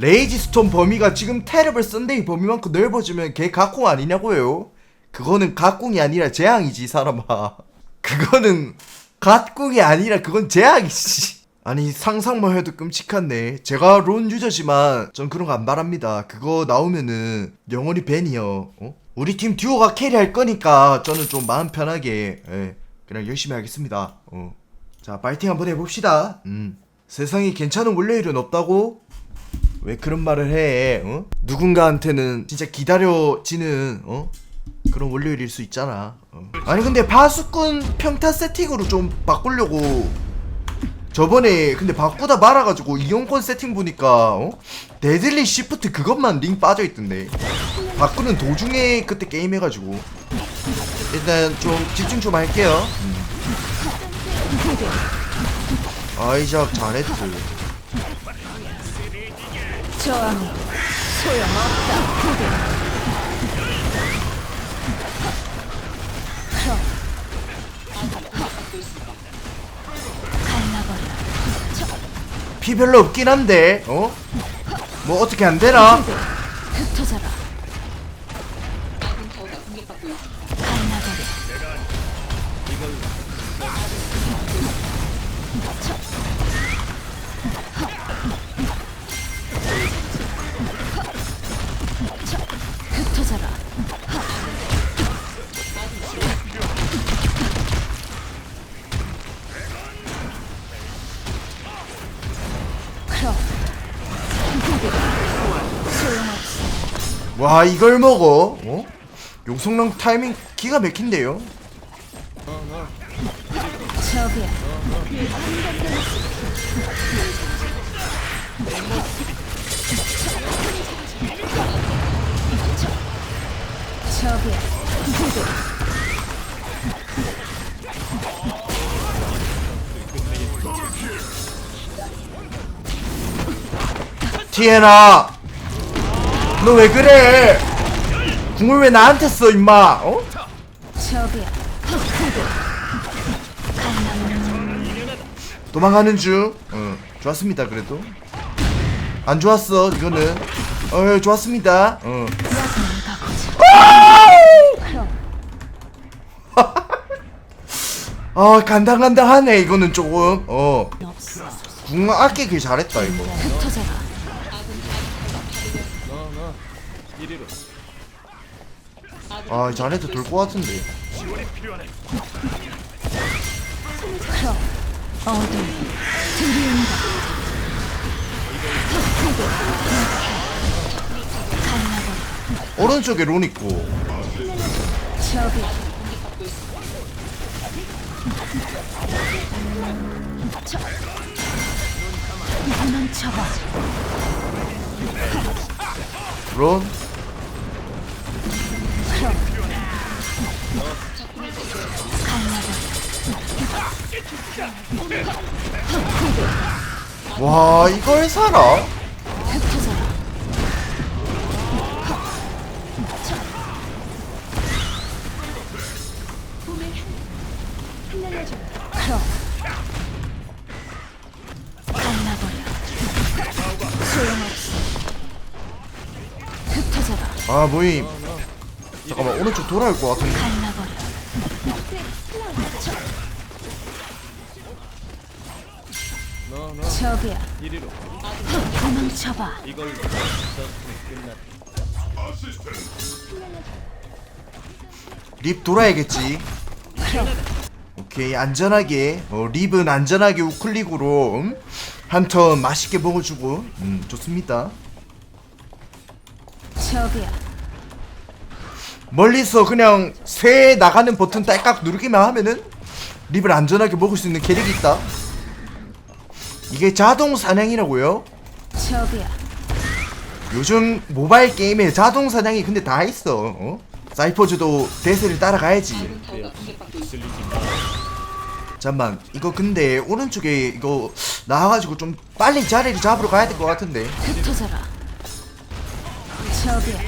레이지 스톤 범위가 지금 테러블 썬데이 범위만큼 넓어지면 걔 각공 아니냐고요? 그거는 각공이 아니라 재앙이지 이 사람아 그거는 각공이 아니라 그건 재앙이지 아니 상상만 해도 끔찍한데 제가 론 유저지만 전 그런 거 안 바랍니다 그거 나오면은 영원히 밴이요 어? 우리 팀 듀오가 캐리할 거니까 저는 좀 마음 편하게 예, 그냥 열심히 하겠습니다 어. 자 파이팅 한번 해봅시다 음. 세상에 괜찮은 월요일은 없다고? 왜 그런 말을 해? 어? 누군가한테는 진짜 기다려지는 어? 그런 월요일일 수 있잖아. 어. 아니 근데 바수꾼 평타 세팅으로 좀 바꾸려고 저번에 근데 바꾸다 말아가지고 이용권 세팅 보니까 어? 데들리 시프트 그것만 링 빠져 있던데. 바꾸는 도중에 그때 게임 해가지고 일단 좀 집중 좀 할게요. 음. 아이작 잘했지. 저항이 소용없다. 피 별로 없긴 한데 어? 뭐 어떻게 안 되나? 와 이걸 먹어? 어? 용성랑 타이밍 기가 막힌데요? 티에나 너 왜 그래? 궁을 왜 나한테 써 임마 어? 저기야. 도망가는 중 어, 좋았습니다 그래도 안 좋았어 이거는 어 좋았습니다 어. 그럼 아 간당간당하네 이거는 조금 어. 궁 아끼길 잘했다 이거 흩어져라. 아 자네도 돌 것 같은데. 오른쪽에 론 있고 론 와 이걸 살아? 아 모임 잠깐만 오른쪽 돌아올 것 같은데 갈라버려 저기야 도망쳐봐. 립 돌아야겠지. 오케이 안전하게. 어, 립은 안전하게 우클릭으로 음? 한턴 맛있게 먹어주고. 음 좋습니다. 저기야. 멀리서 그냥 새 나가는 버튼 딸깍 누르기만 하면은 립을 안전하게 먹을 수 있는 캐릭이 있다 이게 자동 사냥이라고요? 저기야 요즘 모바일 게임에 자동 사냥이 근데 다 있어 어? 사이퍼즈도 대세를 따라가야지. 잠만 이거 근데 오른쪽에 이거 나와가지고 좀 빨리 자리를 잡으러 가야 될 것 같은데. 흩어져라. 저기야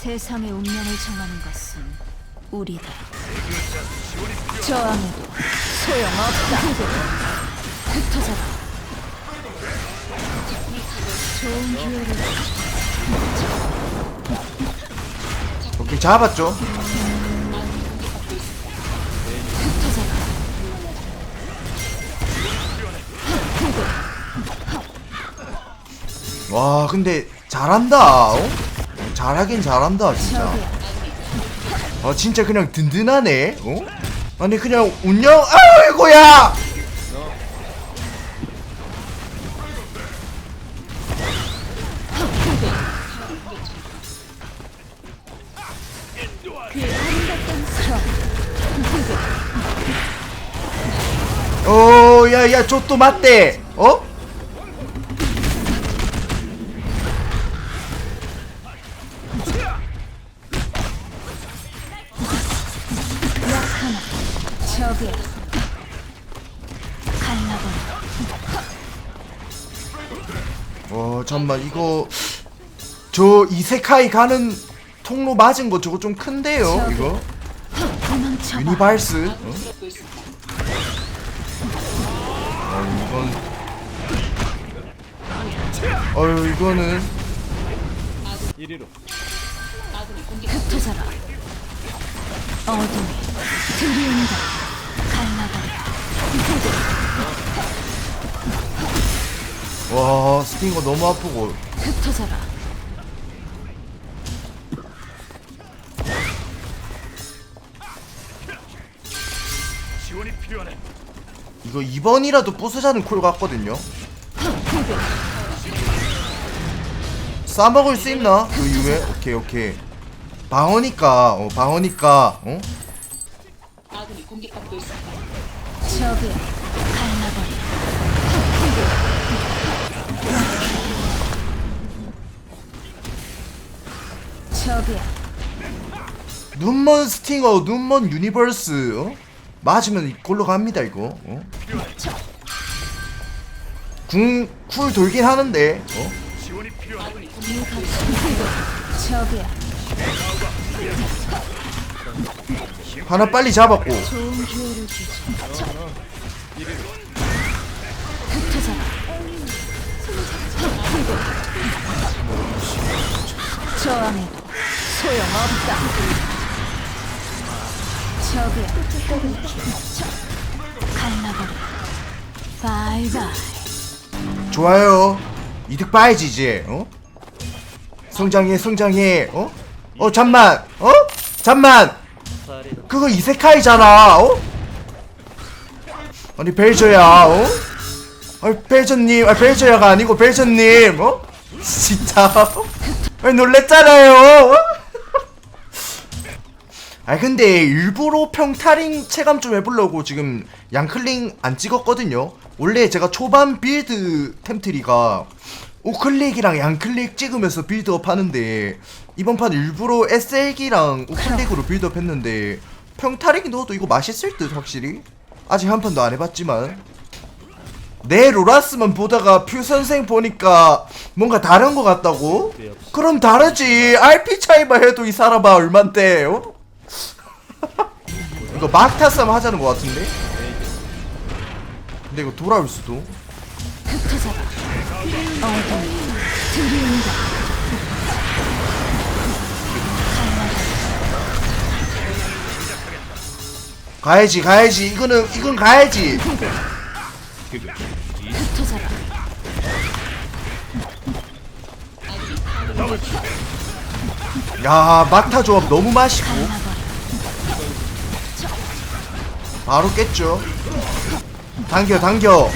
세상의 운명을 정하는 것은 우리다. 저항해도 소용없다. 흩어져라. 좋은 기회를 오케이 잡았죠. 와 근데 잘한다 어? 잘하긴 잘한다 진짜. 어 진짜 그냥 든든하네 어? 아니 그냥 운영 아이고야 어, 오야야 저또 맞대 어? 갈라버려. 어 잠만 이거 저 이세카이 가는 통로 맞은 거 저거 좀 큰데요. 이거 도망쳐봐. 유니발스 어? 어 이건 어유 이거는 이리로 흩어져라. 어둠이 들이운다. 와 스팅거 너무 아프고 흩어져라. 지원이 필요하네. 이거 2번이라도 부수자는 콜 같거든요 싸먹을 수 있나? 그 이후에? 오케이 오케이 방어니까 어 방어니까 어? 저기야. 눈먼 스팅어 눈먼 유니버스 어? 맞으면 이걸로 갑니다 이거 어? 궁쿨 돌긴 하는데 어? 하나 빨리 잡았고. 저항해도 소용없다. 저기야. 갈라버려. 바이바이. 좋아요 이득 봐야지 이제 어? 성장해 성장해 어? 어 잠만 어? 잠만. 그거 이세카이잖아 어? 아니 벨저야 어? 아니 벨저님 아 벨저야가 아니고 벨저님 어? 진짜 아니 놀랬잖아요 어? 아 근데 일부러 평타링 체감 좀 해보려고 지금 양클링 안 찍었거든요 원래 제가 초반 빌드 템트리가 우클릭이랑 양클릭 찍으면서 빌드업 하는데 이번 판 일부러 SL기랑 우클릭으로 빌드업 했는데 평타링 넣어도 이거 맛있을 듯 확실히 아직 한 판도 안 해봤지만 내 로라스만 보다가 퓨 선생 보니까 뭔가 다른 것 같다고? 그럼 다르지 RP 차이만 해도 이 사람아 얼만데 어? 이거 막타 싸움 하자는 것 같은데? 근데 이거 돌아올 수도 흩어져라. 어둠이 들이운다. 가야지 가야지 이거는 이건 가야지 흩어져라. 야 막타 조합 너무 맛있고 바로 깼죠 당겨 당겨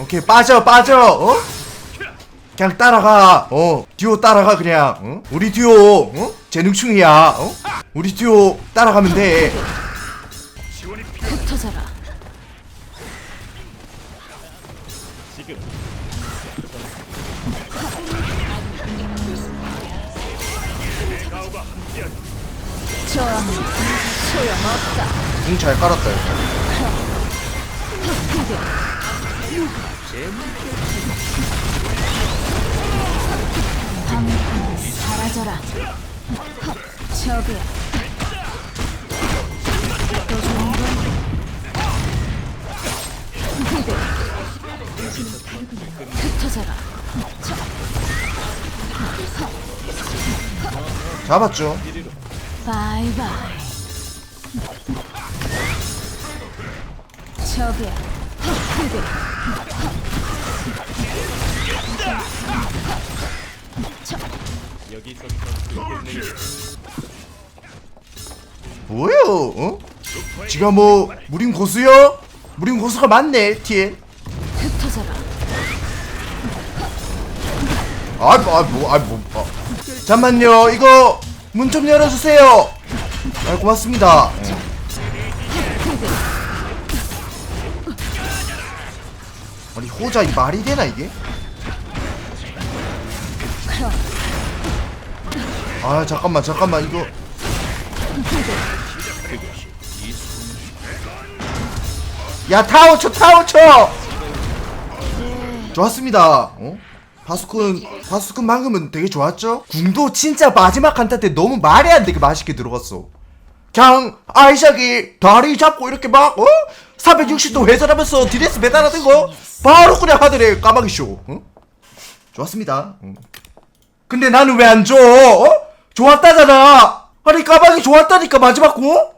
오케이 빠져 빠져 어? 그냥 따라가 어 듀오 따라가 그냥 어? 우리 듀오 어? 재능충이야 어? 우리 듀오 따라가면 돼. 흩어져라. 저항은 소용없다. 궁잘 깔았다 방해꾼 사라져라. 저기야. 또 좋은 건 그대. 흩어져라. 잡았죠 바이바이. 여기서부터 끝내기 뭐예요 어? 지가 뭐 무림 고수요? 무림 고수가 맞네 TN 흩어져라. 아, 뭐, 아, 뭐, 아, 뭐, 아. 잠만요, 이거 문 좀 열어주세요. 아, 고맙습니다. 호자 이 말이 되나 이게? 아 잠깐만 잠깐만 이거 야 타워 쳐 타워 쳐 좋았습니다 어? 바스콘 바스콘 방금은 되게 좋았죠? 궁도 진짜 마지막 한타 때 너무 말이 안 되게 맛있게 들어갔어 그냥 아이작이 다리 잡고 이렇게 막 어? 360도 회전하면서 디레스 배달하는 거 바로 그냥 하늘에 까마귀 쇼 어? 좋았습니다 어. 근데 나는 왜 안 줘? 어? 좋았다잖아. 아니 까마귀 좋았다니까 마지막 고?